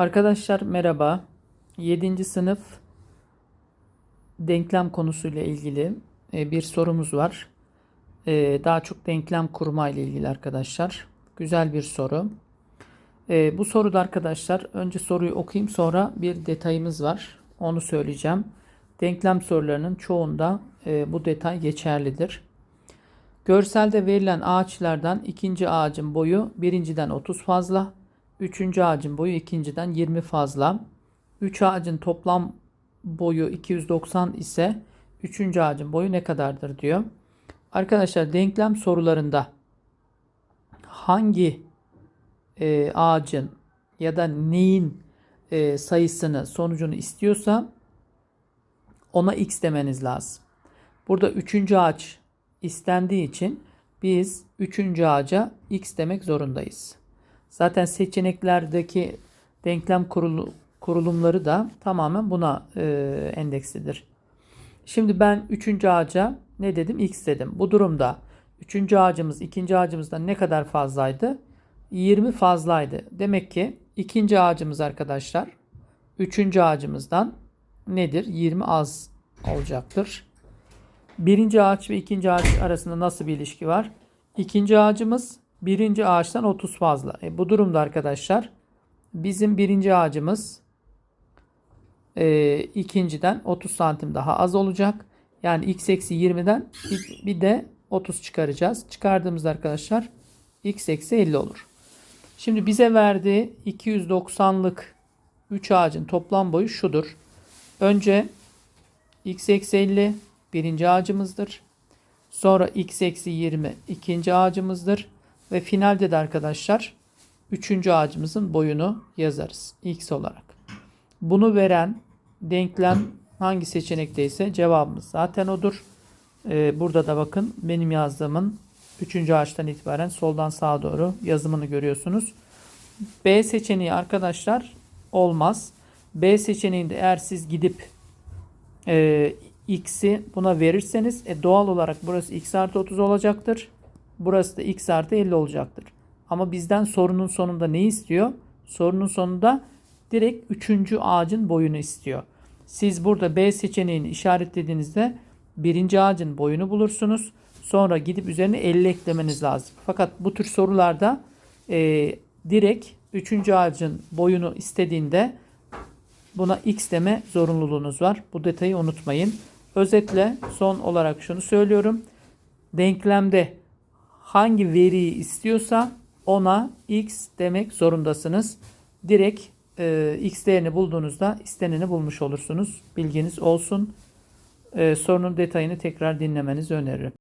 Arkadaşlar merhaba. 7. sınıf denklem konusuyla ilgili e, bir sorumuz var. E, Daha çok denklem kurma ile ilgili arkadaşlar. Güzel bir soru. E, Bu soruda arkadaşlar önce soruyu okuyayım sonra bir detayımız var. Onu söyleyeceğim. Denklem sorularının çoğunda bu detay geçerlidir. Görselde verilen ağaçlardan ikinci ağacın boyu birinciden 30 fazla. Üçüncü ağacın boyu ikinciden 20 fazla. Üç ağacın toplam boyu 290 ise üçüncü ağacın boyu ne kadardır diyor. Arkadaşlar denklem sorularında hangi e, ağacın ya da neyin e, sayısını sonucunu istiyorsa ona x demeniz lazım. Burada üçüncü ağaç istendiği için biz üçüncü ağaca x demek zorundayız. Zaten seçeneklerdeki denklem kurulu, kurulumları da tamamen buna e, endekslidir. Şimdi ben üçüncü ağaca ne dedim? X dedim. Bu durumda üçüncü ağacımız ikinci ağacımızdan ne kadar fazlaydı? 20 fazlaydı. Demek ki ikinci ağacımız arkadaşlar üçüncü ağacımızdan nedir? 20 az olacaktır. Birinci ağaç ve ikinci ağaç arasında nasıl bir ilişki var? İkinci ağacımız birinci ağaçtan 30 fazla. E, bu durumda arkadaşlar bizim birinci ağacımız e, ikinciden 30 santim daha az olacak. Yani x eksi 20'den bir- de 30 çıkaracağız. Çıkardığımızda arkadaşlar x eksi 50 olur. Şimdi bize verdiği 290'lık 3 ağacın toplam boyu şudur. Önce x eksi 50 birinci ağacımızdır. Sonra x eksi 20 ikinci ağacımızdır. Ve finalde de arkadaşlar üçüncü ağacımızın boyunu yazarız x olarak. Bunu veren denklem hangi seçenekteyse cevabımız zaten odur. Ee, burada da bakın benim yazdığımın üçüncü ağaçtan itibaren soldan sağa doğru yazımını görüyorsunuz. B seçeneği arkadaşlar olmaz. B seçeneğinde eğer siz gidip e, x'i buna verirseniz e, doğal olarak burası x artı 30 olacaktır. Burası da x artı 50 olacaktır. Ama bizden sorunun sonunda ne istiyor? Sorunun sonunda direkt 3. ağacın boyunu istiyor. Siz burada B seçeneğini işaretlediğinizde birinci ağacın boyunu bulursunuz. Sonra gidip üzerine 50 eklemeniz lazım. Fakat bu tür sorularda e, direkt 3. ağacın boyunu istediğinde Buna x deme zorunluluğunuz var. Bu detayı unutmayın. Özetle son olarak şunu söylüyorum. Denklemde hangi veriyi istiyorsa ona x demek zorundasınız. Direkt e, x değerini bulduğunuzda isteneni bulmuş olursunuz. Bilginiz olsun. E, sorunun detayını tekrar dinlemenizi öneririm.